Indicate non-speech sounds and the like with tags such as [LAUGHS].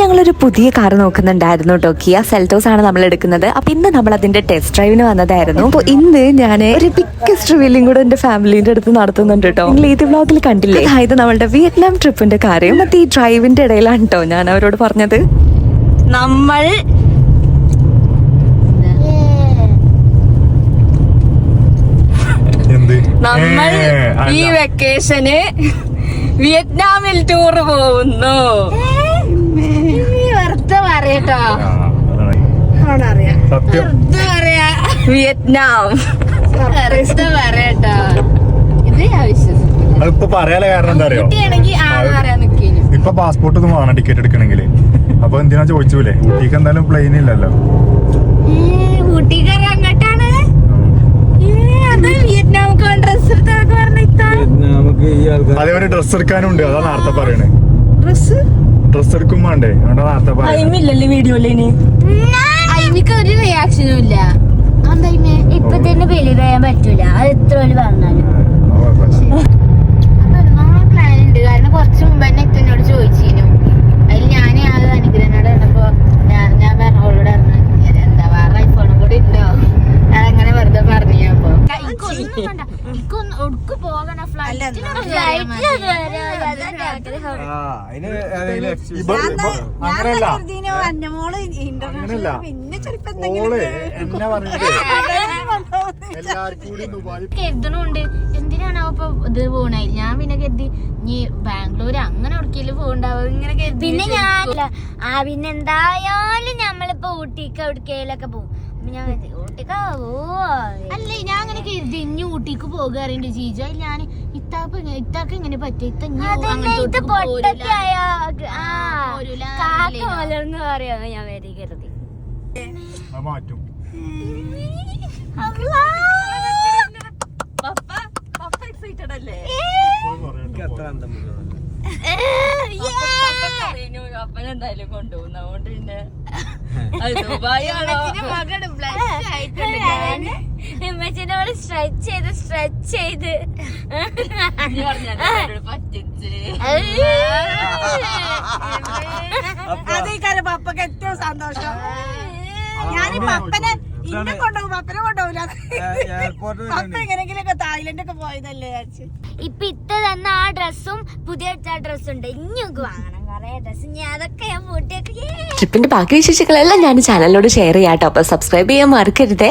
ഞങ്ങളൊരു പുതിയ കാർ നോക്കുന്നുണ്ടായിരുന്നു. കേട്ടോ കിയ സെൽറ്റോസ് ആണ് നമ്മൾ എടുക്കുന്നത്. അപ്പൊ ഇന്ന് നമ്മൾ അതിന്റെ ടെസ്റ്റ് ഡ്രൈവിന് വന്നതായിരുന്നു. അപ്പൊ ഇന്ന് ഞാൻ ഒരു ബിഗ്ഗസ്റ്റ് റിവീലിംഗ് കൂടെ എന്റെ ഫാമിലിന്റെ അടുത്ത് നടത്തുന്നുണ്ട് കേട്ടോ നിങ്ങൾ ഏത് വ്ളോഗിൽ കണ്ടില്ലേ? അതായത് നമ്മളുടെ വിയറ്റ്നാം ട്രിപ്പിന്റെ കാര്യം. മറ്റേ ഈ ഡ്രൈവിന്റെ ഇടയിലാണ് കേട്ടോ ഞാൻ അവരോട് പറഞ്ഞത്. നമ്മൾ എന്ത്? നമ്മൾ. ഈ വെക്കേഷന് വിയറ്റ്നാമിൽ ടൂർ പോകുന്നു. വെറുതെ പറയട്ടോ. അതാണ്. വിയറ്റ്നാം. വെറുതെ പറയട്ടോ. ഇത് ഞാൻ വിശ്വസിക്കില്ല. അതിപ്പോ പറയാല കാരണം എന്താ അറിയോ? പറയാൻ നിക്കേനു. ഇപ്പൊ പാസ്പോർട്ട് ഒന്നും വേണം ടിക്കറ്റ് എടുക്കണമെങ്കിൽ അപ്പൊ എന്തിനാ ചോദിച്ചൂലേ? ഊട്ടിക്ക് എന്തായാലും പ്ലെയിൻ ഇല്ലല്ലോ. അങ്ങോട്ടാണ്? അതേപോലെ ഡ്രസ് എടുക്കാനും ഉണ്ട് അതാ നേരത്തെ പറയണേ. ഡ്രസ് എടുക്കും വേണ്ടേ അവിടെ നേരത്തെ പറയണേ ടൈമില്ലല്ലേ വീഡിയോയിൽ ഇനി. അയിമിക്ക് ഒരു റിയാക്ഷനും ഇല്ല. ഇപ്പൊ തന്നെ ബിലീവ് ചെയ്യാൻ പറ്റൂല. അത് എത്ര പറഞ്ഞാലും ആ, കുഴപ്പമില്ല. പ്ലാൻ ഉണ്ട് കാരണം കുറച്ച് മുമ്പ് തന്നെ എന്നോട് ചോദിച്ചിരുന്നു അതിൽ ഞാൻ അത് അനുഗ്രഹനോട് കണ്ടപ്പോ ഞാൻ ഞാൻ പറഞ്ഞ അവളോട് പറഞ്ഞു എന്താ വേറെ ഐഫോണും കൂടി ഉണ്ടോ അതങ്ങനെ വെറുതെ പറഞ്ഞു അപ്പൊ ഒടുക്ക് പോകണ ആ അതിന് അതിന് ഇപ്പൊ- ഇപ്പൊ അങ്ങനെയല്ല. അങ്ങനെയല്ല. ഓൾ എന്നെ പറഞ്ഞത് [LAUGHS] എല്ലാവർക്കും കൂടി ദുബായ് കരുതണുണ്ട്. എന്തിനാണ് അപ്പൊ ഇത് പോണേ? ഞാൻ പിന്നെ കരുതി നീ ബാംഗ്ലൂർ അങ്ങനെ ഉറക്കിയിൽ പോകണ്ടാവും ഇങ്ങനെ കരുതി പിന്നെ. ഞാൻ ആ പിന്നെ എന്തായാലും നമ്മളിപ്പോ ഊട്ടിക്ക് എവിടേക്കേലൊക്കെ പോകും ഞാൻ ഊട്ടിക്കാവോ അല്ലേ ഞാൻ അങ്ങനെ ഇനി ഊട്ടിക്ക് പോകാറുണ്ട് ജീജു. ഞാൻ ഇത്താക്ക് ഇങ്ങനെ- ഇത്താക്ക് ഇങ്ങനെ പറ്റും? ഇത്ത ഇനി അതന്നെ അങ്ങനത്തെ ഇത് ഒട്ടുക്ക് പോരൂല. പൊട്ടത്തിയായ ആ പോരൂല കാക്ക അറിയില്ല. മലർന്ന് ഞാൻ മാറ്റും. അപ്പനെന്തായാലും കൊണ്ടുപോകുന്നു അതുകൊണ്ട് പിന്നെ ദുബായ് ആണോ? സ്ട്രെച്ച് ചെയ്ത് സ്ട്രെച്ച് ചെയ്ത്. അതേക്കാരം പപ്പക്ക് ഏറ്റവും സന്തോഷം. ഞാൻ പപ്പനെ ഇന്നെ കൊണ്ടുപോകും പപ്പനെ കൊണ്ടുപോകില്ല. പപ്പ. എങ്ങനെങ്കിലൊക്കെ തായ്ലൻഡ് ഒക്കെ പോയതല്ലേ ഇപ്പൊ ഇത്ത തന്ന ആ ഡ്രസ്സും പുതിയ ഡ്രസ്സും ഉണ്ട് ഇനിയൊക്കെ വാങ്ങണം. കൊറേ ഡ്രസ്സ് ഞാൻ അതൊക്കെ ഞാൻ പൂട്ടിയൊക്കെ. ട്രിപ്പിന്റെ ബാക്കി വിശേഷങ്ങളെല്ലാം ഞാൻ ചാനലിലോട് ഷെയർ ചെയ്യാട്ടോ. അപ്പൊ സബ്സ്ക്രൈബ് ചെയ്യാൻ മറക്കരുതേ.